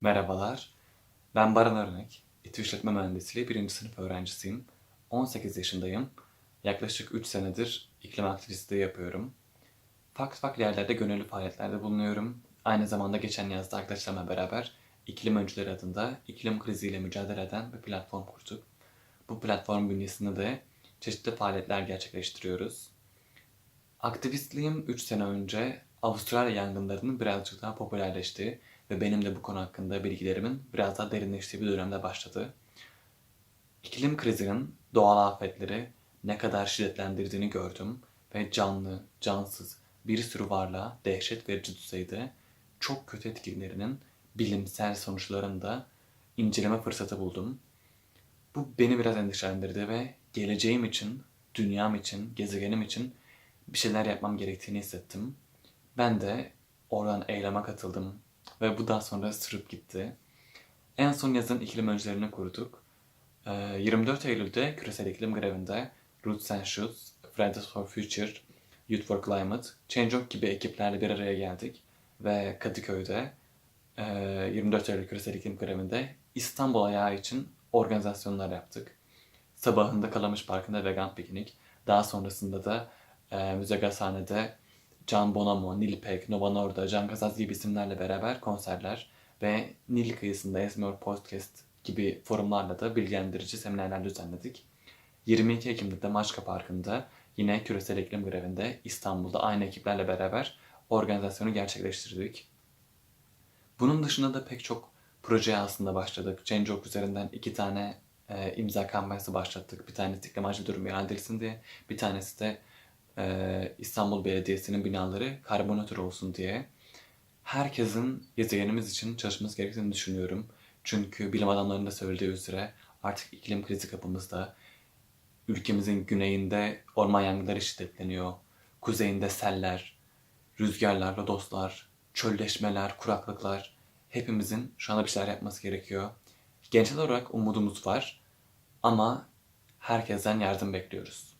Merhabalar, ben Baran Örnek. İTÜ İşletme Mühendisliği 1. sınıf öğrencisiyim. 18 yaşındayım. Yaklaşık 3 senedir iklim aktivistliği yapıyorum. Farklı farklı yerlerde gönüllü faaliyetlerde bulunuyorum. Aynı zamanda geçen yazda arkadaşlarımla beraber İklim Öncüleri adında iklim kriziyle mücadele eden bir platform kurduk. Bu platform bünyesinde de çeşitli faaliyetler gerçekleştiriyoruz. Aktivistliğim 3 sene önce Avustralya yangınlarının birazcık daha popülerleştiği ve benim de bu konu hakkında bilgilerimin biraz daha derinleştiği bir dönemde başladı. İklim krizinin doğal afetleri ne kadar şiddetlendirdiğini gördüm ve canlı, cansız bir sürü varlığa dehşet verici düzeyde çok kötü etkilerinin bilimsel sonuçlarını da inceleme fırsatı buldum. Bu beni biraz endişelendirdi ve geleceğim için, dünyam için, gezegenim için bir şeyler yapmam gerektiğini hissettim. Ben de oradan eyleme katıldım ve bu daha sonra sürüp gitti. En son yazın iklim öncülerini kurduk. Ee, 24 Eylül'de küresel iklim grevinde Roots and Shoots, Fridays for Future, Youth for Climate, Change.org gibi ekiplerle bir araya geldik ve Kadıköy'de e, 24 Eylül küresel iklim grevinde İstanbul ayağı için organizasyonlar yaptık. Sabahında Kalamış Parkı'nda vegan piknik, daha sonrasında da e, Müze Gazhane'de Can Bonomo, Nilpek, Nova Norda, Can Kazaz gibi isimlerle beraber konserler ve Nil kıyısında Esmiyor Podcast gibi forumlarla da bilgilendirici seminerler düzenledik. 22 Ekim'de de Maçka Parkı'nda yine küresel iklim grevinde İstanbul'da aynı ekiplerle beraber organizasyonu gerçekleştirdik. Bunun dışında da pek çok projeye aslında başladık. Change.org üzerinden iki tane e, imza kampanyası başlattık. Bir tanesi iklim acil durum ilan diye. Bir tanesi de e, İstanbul Belediyesi'nin binaları karbonatör olsun diye. Herkesin gezegenimiz için çalışması gerektiğini düşünüyorum. Çünkü bilim adamlarının da söylediği üzere artık iklim krizi kapımızda. Ülkemizin güneyinde orman yangınları şiddetleniyor. Kuzeyinde seller, rüzgarlar, lodoslar, çölleşmeler, kuraklıklar. Hepimizin şu anda bir şeyler yapması gerekiyor. Gençler olarak umudumuz var ama herkesten yardım bekliyoruz.